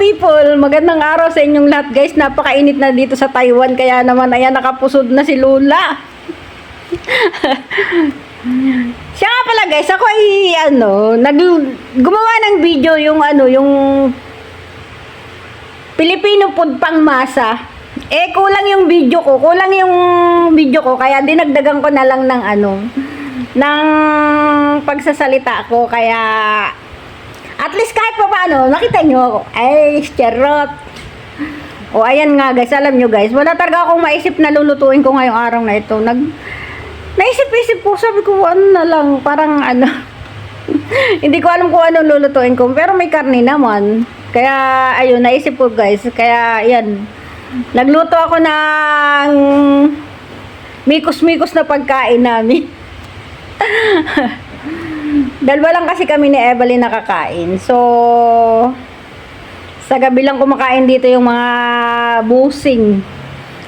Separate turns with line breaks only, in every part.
People! Magandang araw sa inyong lahat guys. Napakainit na dito sa Taiwan kaya naman ayan nakapusod na si Lula. Siya nga pala guys, ako ay ano, nag gumawa ng video yung ano, yung Filipino food pang masa. Eh kulang yung video ko, kulang yung video ko kaya dinagdagan ko na lang ng ano ng pagsasalita ko kaya at least kahit pa paano, nakita nyo. Ay, charot. O, ayan nga guys, alam nyo guys, wala talaga akong maisip na lulutuin ko ngayong araw na ito. Nag, naisip-isip ko, sabi ko, ano na lang, parang ano, hindi ko alam kung anong lulutuin ko, pero may karne naman. Kaya, ayun, naisip ko guys, kaya, yan, nagluto ako ng mikos-mikos na pagkain namin. Dalawa lang kasi kami ni Evelyn nakakain. So, sa gabi lang kumakain dito yung mga busing.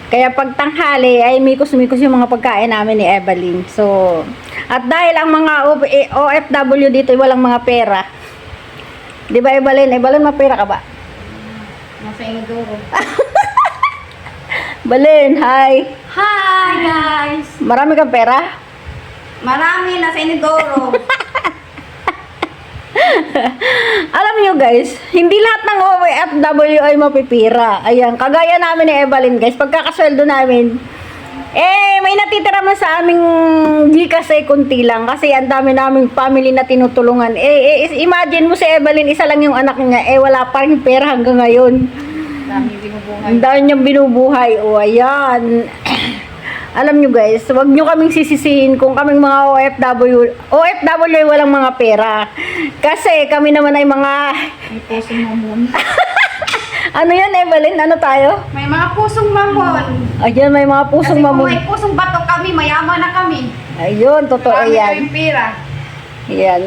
Kaya pag tanghali ay mikos-mikos yung mga pagkain namin ni Evelyn. So, at dahil ang mga O- eh, OFW dito ay walang mga pera. Di ba Evelyn? Evelyn, may pera ka ba?
Nasa inodoro.
Balin, hi.
Hi guys!
Marami kang pera?
Marami nasa inodoro.
Alam nyo guys, hindi lahat ng OFW ay mapipira. Ayan, kagaya namin ni Evelyn guys, pagkakasweldo namin, eh, may natitira man sa aming gikas ay kunti lang kasi ang dami naming family na tinutulungan. Eh, eh, imagine mo si Evelyn, isa lang yung anak niya, eh wala pa rin pera hanggang ngayon.
Dami binubuhay.
Ang dami niyang binubuhay. O, ayan. Alam nyo guys, wag nyo kaming sisisihin kung kaming mga OFW, OFW ay walang mga pera. Kasi kami naman ay mga,
May pusong mamon.
ano yan Evelyn, ano tayo?
May mga pusong mamon.
Ayan, may mga pusong
Kasi
mamon.
may pusong bato kami, mayaman na kami.
Ayun, totoo
Marami
yan.
kaming pera.
Ayan.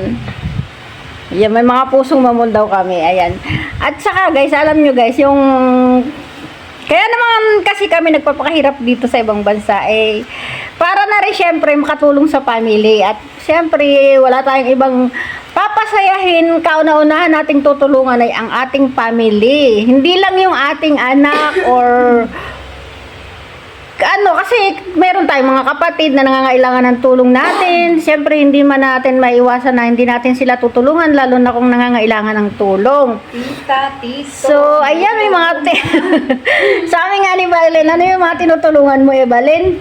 Ayan, may mga pusong mamon daw kami. Ayan. At saka guys, alam nyo guys, yung... Kaya naman kasi kami nagpapakahirap dito sa ibang bansa, eh, para na rin syempre makatulong sa family. At syempre, wala tayong ibang papasayahin, kauna-unahan nating tutulungan ay ang ating family. Hindi lang yung ating anak or ano, kasi meron tayong mga kapatid na nangangailangan ng tulong natin. Siyempre, hindi man natin maiwasan na hindi natin sila tutulungan, lalo na kung nangangailangan ng tulong.
Tita, tito.
So, ayan, may mga... Sa amin nga ni Valen, ano yung mga tinutulungan mo, Evelyn?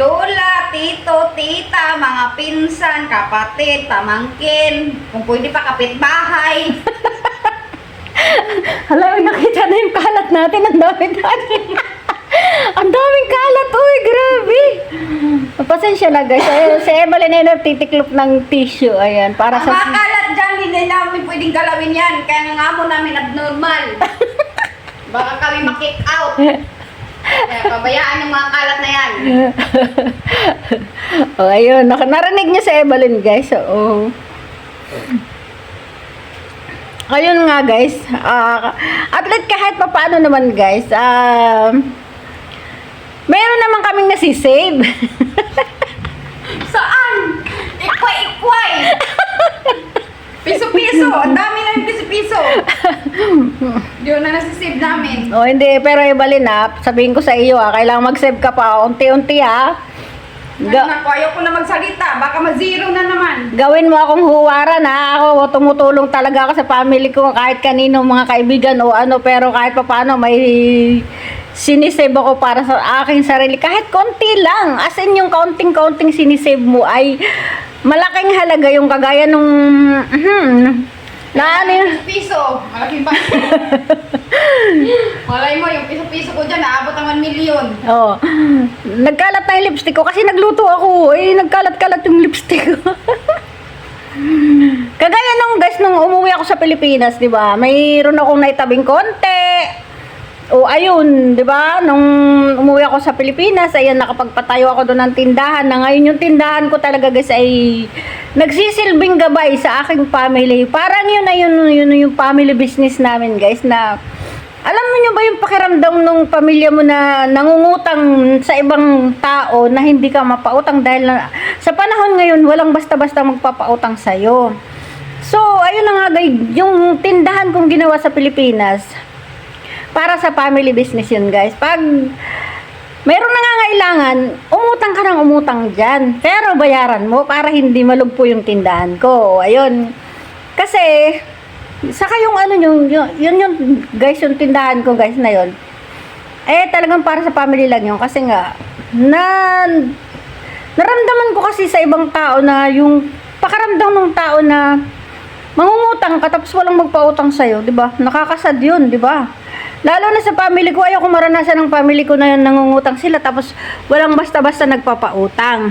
Lola, tito, tita, mga pinsan, kapatid, pamangkin. Kung pwede pa kapitbahay.
Hala, nakita na yung kalat natin. Ang dami dami. Ang daming kalat. Uy, grabe. Pasensya na guys. Ayun, si Evelyn ay nagtitiklop ng tissue. Ayan, para
Ang
sa...
mga kalat dyan, hindi namin pwedeng galawin yan. Kaya nga mo namin abnormal. Baka kami makick out. Kaya pabayaan yung mga kalat na yan.
oh, ayun. Nak- narinig niyo si Evelyn, guys. Oo. Ayun nga, guys. Ah, at least kahit pa paano naman, guys. Ah, meron naman kaming nasisave.
Saan? Ikway-ikway! Piso-piso! Ang dami na yung piso-piso! Yun na nasisave namin.
oh, hindi. Pero Evelyn, ah, sabihin ko sa iyo, ah, kailangan mag-save ka pa. Unti-unti, ah.
Ga-
Ga-
Naku, ayaw ko na magsalita. Baka ma-zero na naman.
gawin mo akong huwaran ha. Ako tumutulong talaga ako sa family ko kahit kanino mga kaibigan o ano pero kahit pa paano may sinisave ako para sa aking sarili kahit konti lang. As in yung counting-counting sinisave mo ay malaking halaga yung kagaya nung mhm, na ano yun?
Piso! Malaking ba? Malay mo, yung piso-piso ko dyan, naabot ang 1 million.
Oh. Nagkalat na yung lipstick ko kasi nagluto ako. Eh, nagkalat-kalat yung lipstick ko. Kagaya nung guys, nung umuwi ako sa Pilipinas, di ba? Mayroon akong naitabing konti. O ayun, di ba? Nung umuwi ako sa Pilipinas, ayan, nakapagpatayo ako doon ng tindahan. Na ngayon yung tindahan ko talaga guys ay nagsisilbing gabay sa aking family. Parang yun na yun, yun, yung family business namin guys na alam mo nyo ba yung pakiramdam nung pamilya mo na nangungutang sa ibang tao na hindi ka mapautang dahil na, sa panahon ngayon walang basta-basta magpapautang sa'yo. So, ayun na nga guys, yung tindahan kong ginawa sa Pilipinas, para sa family business yun guys. Pag mayroong nangangailangan, umutang ka ng umutang dyan. Pero bayaran mo para hindi malugpo yung tindahan ko. Ayun. Kasi, saka yung ano yung, yun, yun yung guys, yung tindahan ko guys na yun. Eh, talagang para sa family lang yun. Kasi nga, na, naramdaman ko kasi sa ibang tao na yung pakaramdam ng tao na mangungutang ka tapos walang magpautang sa'yo, di ba? Nakakasad yun, di ba? Lalo na sa family ko, ayoko maranasan ng family ko na yun nangungutang sila tapos walang basta-basta nagpapautang.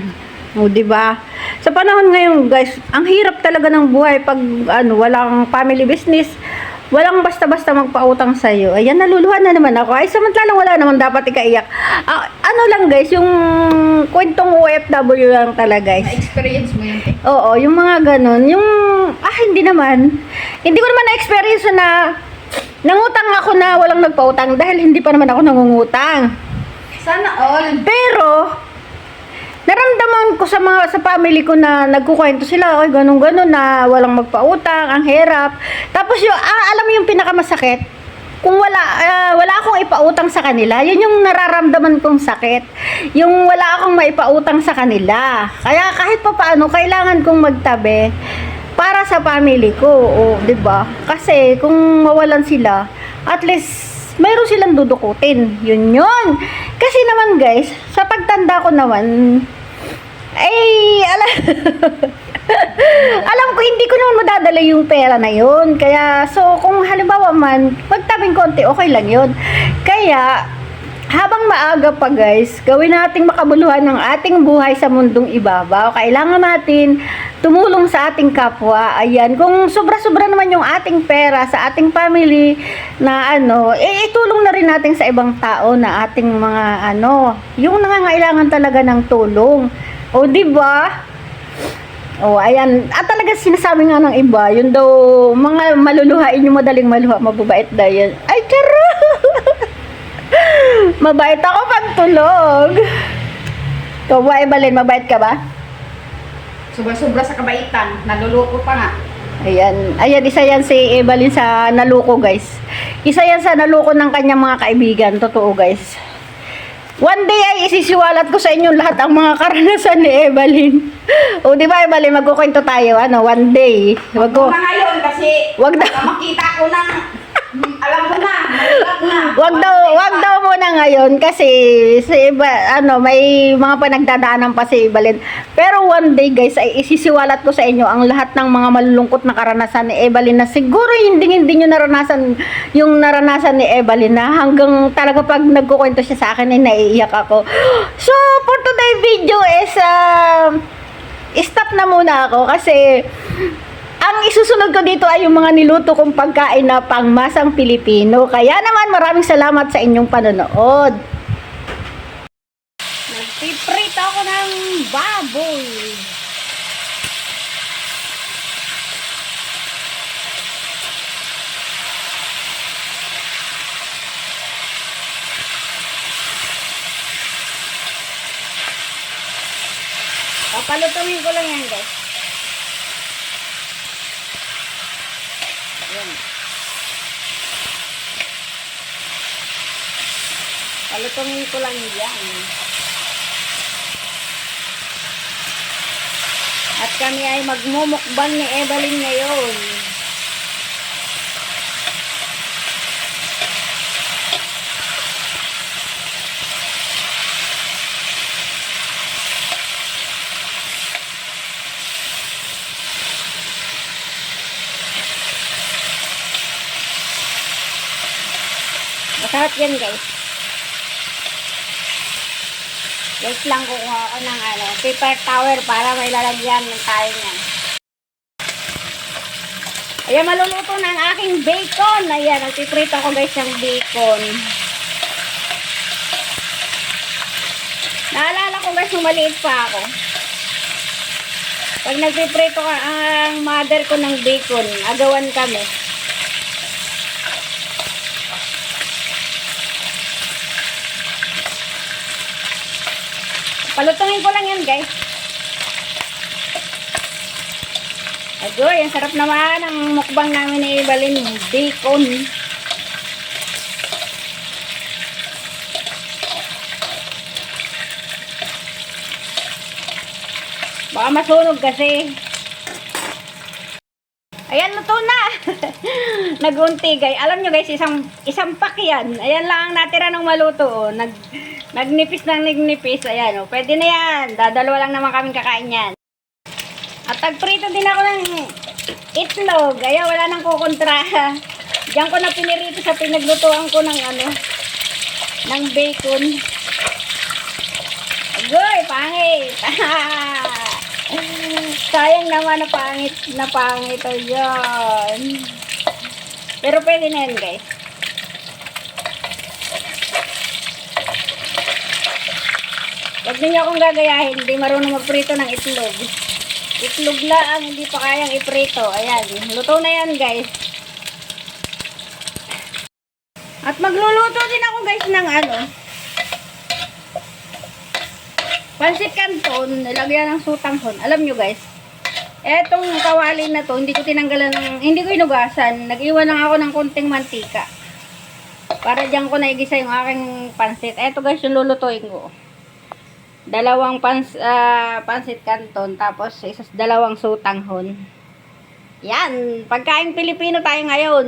O, di ba? Sa panahon ngayon, guys, ang hirap talaga ng buhay pag ano, walang family business, walang basta-basta magpautang sa iyo. Ayan, naluluhan na naman ako. Ay, samantalang wala naman dapat ikaiyak. Ah, ano lang, guys, yung kwentong OFW lang talaga, guys.
Na-experience mo yun, te.
Oo, yung mga ganun. Yung, ah, hindi naman. Hindi ko naman na-experience na nangutang ako na walang nagpautang dahil hindi pa naman ako nangungutang.
Sana all.
Pero, naramdaman ko sa mga sa family ko na nagkukwento sila, ay ganun ganun na walang magpautang, ang hirap. Tapos yung ah, alam mo yung pinakamasakit, kung wala ah, wala akong ipautang sa kanila, yun yung nararamdaman kong sakit. Yung wala akong maipautang sa kanila. Kaya kahit pa paano kailangan kong magtabi para sa family ko, o 'di ba? Kasi kung mawalan sila, at least mayroon silang dudukutin. Yun yun. Kasi naman guys, sa pagtanda ko naman, ay, alam, alam ko, hindi ko naman madadala yung pera na yun. Kaya, so, kung halimbawa man, magtabing konti, okay lang yun. Kaya, habang maaga pa guys, gawin nating makabuluhan ng ating buhay sa mundong ibabaw. Kailangan natin tumulong sa ating kapwa. Ayan, kung sobra-sobra naman yung ating pera sa ating family na ano, eh, itulong na rin natin sa ibang tao na ating mga ano, yung nangangailangan talaga ng tulong. O, di ba? Oh, ayan. At talaga sinasabi nga ng iba, yun daw, mga maluluhain yung madaling maluha, mababait daw yan. Ay, charot! mabait ako pag tulog. Ikaw ba, Evelyn, mabait ka ba?
Sobra-sobra sa kabaitan. Naluloko pa nga.
Ayan. Ayan, isa yan si Evelyn sa naluko, guys. Isa yan sa naluko ng kanyang mga kaibigan. Totoo, guys. One day ay isisiwalat ko sa inyo lahat ang mga karanasan ni Evelyn. o, di ba, Evelyn, magkukwento tayo, ano, one day. Wag ko,
na ngayon kasi
Wag na.
makita ko ng alam malulak na.
Wag daw, wag daw muna ngayon kasi si iba, ano, may mga panagdadaanan pa si Evelyn. Pero one day, guys, ay isisiwalat ko sa inyo ang lahat ng mga malulungkot na karanasan ni Evelyn na siguro hindi hindi nyo naranasan yung naranasan ni Evelyn na hanggang talaga pag nagkukwento siya sa akin ay naiiyak ako. So, for today video is uh, stop na muna ako kasi ang isusunod ko dito ay yung mga niluto kong pagkain na pangmasang Pilipino. Kaya naman maraming salamat sa inyong panonood. Nagpiprito ako ng baboy. Papalutuin ko lang yan guys. Yan. Palutungin ko lang yan. At kami ay magmumukbang ni Evelyn ngayon. Masarap yan guys. Wait lang kukuha ako ng ano, paper towel para may lalagyan ng tayo niyan. Ayan, maluluto na ang aking bacon. Ayan, nagpiprito ko guys ng bacon. Naalala ko guys, maliit pa ako. Pag nagpiprito ka ang mother ko ng bacon, agawan kami. Palutungin ko lang yan, guys. Agoy, ang sarap naman ang mukbang namin ni Evelyn. Bacon. Baka masunog kasi. Ayan, luto na. Nagunti, guys. Alam nyo, guys, isang, isang pack yan. Ayan lang ang natira ng maluto, oh. Nag, nagnipis ng nagnipis. Ayan, oh. Pwede na yan. Dadalawa lang naman kami kakain yan. At tagprito din ako ng itlog. Ayan, wala nang kukontra. Diyan ko na pinirito sa pinaglutuan ko ng ano, ng bacon. Agoy, pangit. Sayang naman na pangit na pangit yan. Pero pwede na yan guys. Huwag ninyo akong gagayahin, hindi marunong magprito ng itlog. Itlog lang, hindi pa kayang iprito. Ayan, luto na yan guys. At magluluto din ako guys ng ano, Pansit Canton, nilagyan ng sutanghon. Alam nyo guys, etong kawali na to, hindi ko tinanggalan ng, hindi ko inugasan. Nag-iwan lang ako ng konting mantika. Para diyan ko naigisa yung aking pansit. Eto guys, yung lulutuin ko. Dalawang pans, ah, pansit Canton, tapos isas dalawang sutanghon. Yan, pagkain Pilipino tayo ngayon.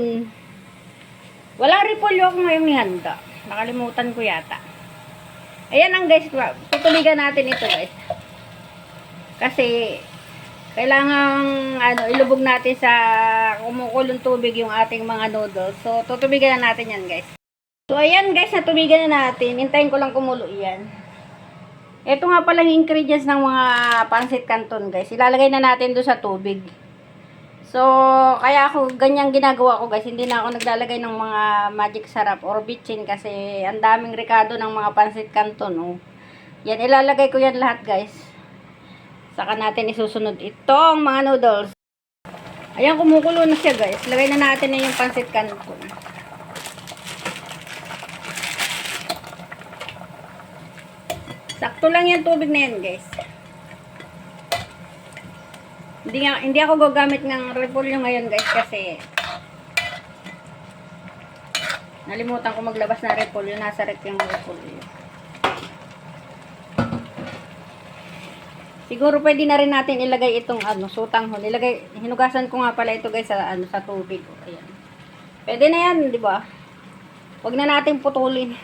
Walang repolyo ako ngayong nihanda. Nakalimutan ko yata. Ayan ang guys, tutuligan natin ito guys. Kasi kailangan ano, ilubog natin sa kumukulong tubig yung ating mga noodles. So tutubigan na natin yan guys. So ayan guys, natubigan na natin. Hintayin ko lang kumulo yan. Ito nga pala yung ingredients ng mga pansit canton guys. Ilalagay na natin doon sa tubig. So, kaya ako, ganyan ginagawa ko guys. Hindi na ako naglalagay ng mga magic sarap or bitchin kasi ang daming rekado ng mga pansit canton. Oh. Yan, ilalagay ko yan lahat guys. Saka natin isusunod itong mga noodles. Ayan, kumukulo na siya guys. Lagay na natin na yung pansit canton. Sakto lang yung tubig na yan guys. Hindi, nga, hindi ako gagamit ng repolyo ngayon guys kasi nalimutan ko maglabas ng repolyo. Nasa rep yung repolyo. Siguro pwede na rin natin ilagay itong ano, sutanghon. Ilagay, hinugasan ko nga pala ito guys sa, ano, sa tubig. O, Ayan. Pwede na yan, di ba? Huwag na natin putulin.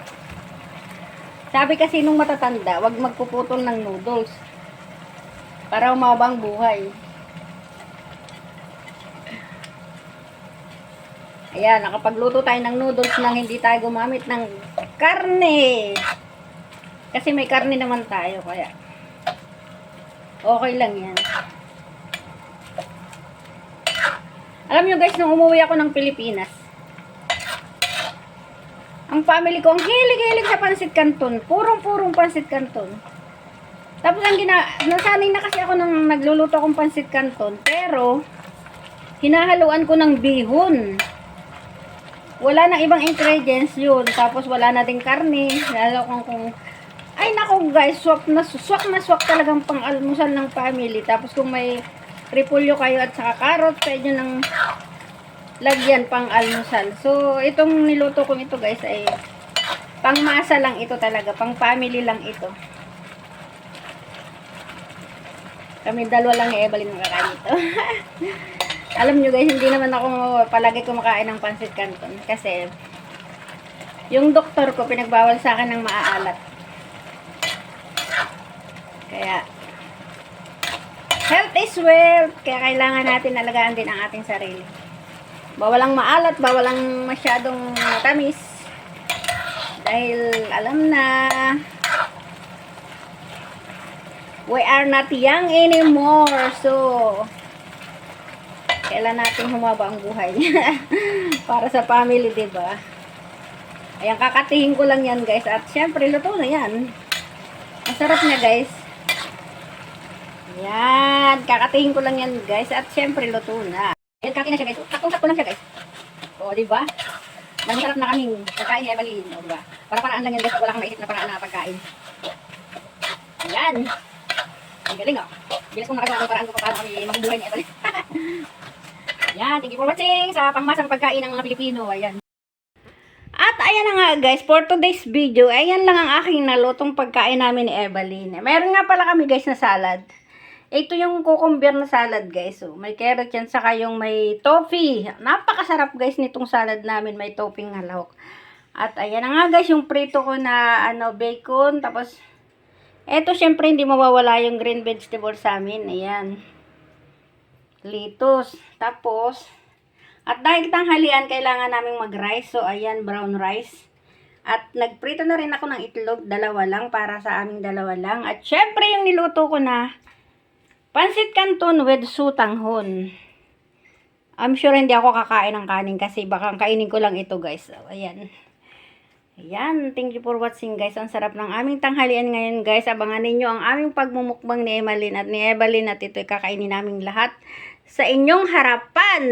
Sabi kasi nung matatanda, wag magpuputol ng noodles para umabang buhay. Ayan, nakapagluto tayo ng noodles nang hindi tayo gumamit ng karne. Kasi may karne naman tayo, kaya okay lang yan. Alam nyo guys, nung umuwi ako ng Pilipinas, ang family ko, ang hilig-hilig sa pansit canton. Purong-purong pansit canton. Tapos ang gina, nasanay na kasi ako nang nagluluto akong pansit canton. Pero, hinahaluan ko ng bihon. Wala nang ibang ingredients yun. Tapos wala na din karne. Lalo kung kung ay nako guys, swak na swak na swak talagang pang almusal ng family. Tapos kung may repolyo kayo at saka carrot, pwede nang lagyan pang almusal. So, itong niluto kong ito guys ay pang masa lang ito talaga. Pang family lang ito. Kami dalawa lang ni Evelyn makakain ito. Alam nyo guys, hindi naman ako palagi kumakain ng pansit canton. Kasi, yung doktor ko pinagbawal sa akin ng maaalat. Kaya, health is wealth. Kaya kailangan natin alagaan din ang ating sarili. Bawalang maalat, bawalang masyadong tamis. Dahil alam na, we are not young anymore. So, kailan natin humaba ang buhay. Para sa family, ba? Ayan, kakatihin ko lang yan, guys. At syempre, luto na yan. Masarap niya, guys. Yan, kakatihin ko lang yan, guys. At syempre, luto na. Ayan, kaki na siya, guys. Sakong-sakto lang siya, guys. O, di ba? Masarap na kaming pagkain ni Evelyn. O, di ba? Para paraan lang yan, guys. Wala kang maisip na paraan na pagkain. Ayan. Ang galing oh. Bilis kong nakagawa ng paraan ko paano kami mabubuhay ni Evelyn. Yan, thank you for watching sa pangmasang pagkain ng mga Pilipino. Ayan. At ayan na nga guys, for today's video, ayan lang ang aking nalutong pagkain namin ni Evelyn. Meron nga pala kami guys na salad. Ito yung cucumber na salad guys. So, may carrot yan, saka yung may toffee. Napakasarap guys nitong salad namin, may topping na lahok. At ayan na nga guys, yung prito ko na ano, bacon. Tapos, eto syempre hindi mawawala yung green vegetable sa amin. Ayan. Litos. Tapos, at dahil tanghalian, kailangan naming mag-rice. So, ayan, brown rice. At nagprito na rin ako ng itlog, dalawa lang, para sa aming dalawa lang. At syempre, yung niluto ko na, pansit canton with sutanghon. I'm sure hindi ako kakain ng kanin kasi baka kainin ko lang ito guys. So, ayan. Ayan, thank you for watching guys. Ang sarap ng aming tanghalian ngayon guys. Abangan ninyo ang aming pagmumukbang ni Emeline at ni Evelyn at ito'y kakainin naming lahat sa inyong harapan.